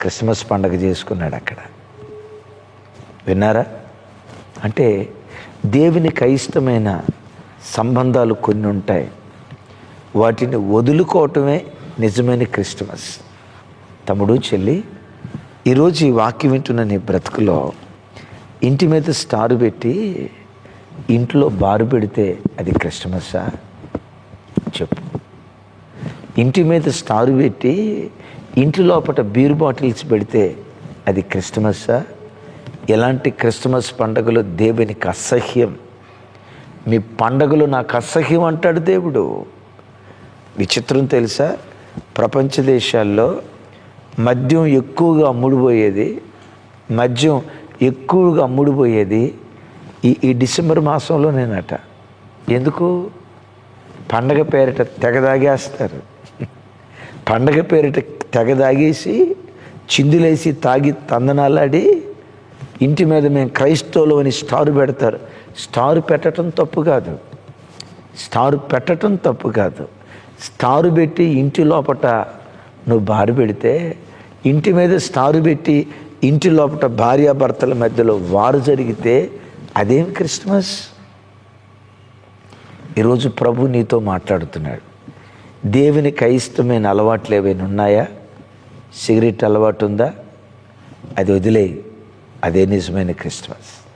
Christmas పండగ చేసుకున్నాడు అక్కడ. విన్నారా? అంటే దేవునికి అయిష్టమైన సంబంధాలు కొన్ని ఉంటాయి. వాటిని వదులుకోవటమే నిజమైన క్రిస్టమస్ తమ్ముడు చెల్లి ఈరోజు ఈ వాక్యం వింటున్న నీ బ్రతుకులో ఇంటి మీద స్టారు పెట్టి ఇంట్లో బారు పెడితే అది క్రిస్టమస్సా చెప్పు. ఇంటి మీద స్టారు పెట్టి ఇంటి లోపల బీర్ బాటిల్స్ పెడితే అది క్రిస్టమస్సా ఎలాంటి క్రిస్టమస్ పండుగలు దేవునికి అసహ్యం? మీ పండగలు నాకు అసహ్యం అంటాడు దేవుడు. విచిత్రం తెలుసా? ప్రపంచ దేశాల్లో మద్యం ఎక్కువగా అమ్ముడుపోయేది మద్యం ఎక్కువగా అమ్ముడుపోయేది ఈ ఈ డిసెంబర్ మాసంలోనేనట. ఎందుకు? పండగ పేరిట తెగదాగేస్తారు పండగ పేరిట తెగ తాగేసి చిందులేసి తాగి తందనాలాడి ఇంటి మీద మేము క్రైస్తవులు అని స్టార్ పెడతారు. స్టార్ పెట్టడం తప్పు కాదు. స్టార్ పెట్టడం తప్పు కాదు. స్టారు పెట్టి ఇంటి లోపట నువ్వు బారు పెడితే ఇంటి మీద స్టారు పెట్టి ఇంటి లోపట భార్యాభర్తల మధ్యలో వారు జరిగితే అదేం క్రిస్మస్? ఈరోజు ప్రభు నీతో మాట్లాడుతున్నాడు. దేవునికి అయిష్టమైన అలవాట్లు ఏవైనా ఉన్నాయా? సిగరెట్ అలవాటు ఉందా అది వదిలేయి. అదే నిజమైన క్రిస్మస్.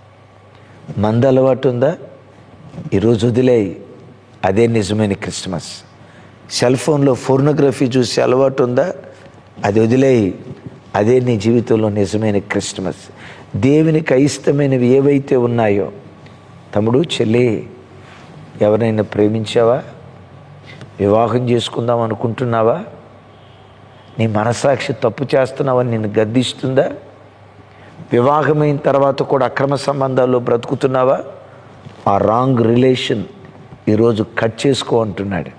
మంద అలవాటు ఉందా ఈరోజు వదిలేయి. అదే నిజమైన క్రిస్మస్. సెల్ ఫోన్లో ఫోర్నోగ్రఫీ చూసే అలవాటు ఉందా అది వదిలేయి. అదే నీ జీవితంలో నిజమైన క్రిస్మస్. దేవునికి అయిష్టమైనవి ఏవైతే ఉన్నాయో తమ్ముడు చెల్లి ఎవరైనా ప్రేమించావా? వివాహం చేసుకుందాం అనుకుంటున్నావా? నీ మనసాక్షి తప్పు చేస్తున్నావని నిన్ను గద్దిస్తుందా? వివాహమైన తర్వాత కూడా అక్రమ సంబంధాల్లో బ్రతుకుతున్నావా? ఆ రాంగ్ రిలేషన్ ఈరోజు కట్ చేసుకో అంటున్నాడు.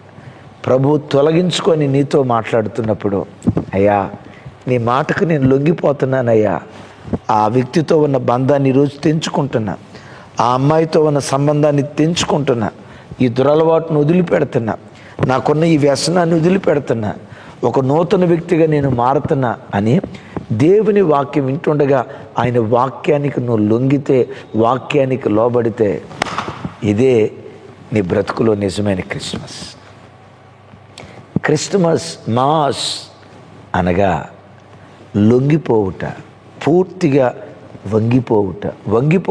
ప్రభు తొలగించుకొని నీతో మాట్లాడుతున్నప్పుడు అయ్యా నీ మాటకు నేను లొంగిపోతున్నానయ్యా. ఆ వ్యక్తితో ఉన్న బంధాన్ని ఈరోజు తెంచుకుంటున్నా. ఆ అమ్మాయితో ఉన్న సంబంధాన్ని తెంచుకుంటున్నా. ఈ దురలవాటును వదిలిపెడుతున్నా. నాకున్న ఈ వ్యసనాన్ని వదిలిపెడుతున్నా. ఒక నూతన వ్యక్తిగా నేను మారుతున్నా అని దేవుని వాక్యం వింటుండగా ఆయన వాక్యానికి నువ్వు లొంగితే వాక్యానికి లోబడితే ఇదే నీ బ్రతుకులో నిజమైన క్రిస్మస్. క్రిస్మస్ మాస్ అనగా లొంగిపోవుట పూర్తిగా వంగిపోవుట. వంగిపో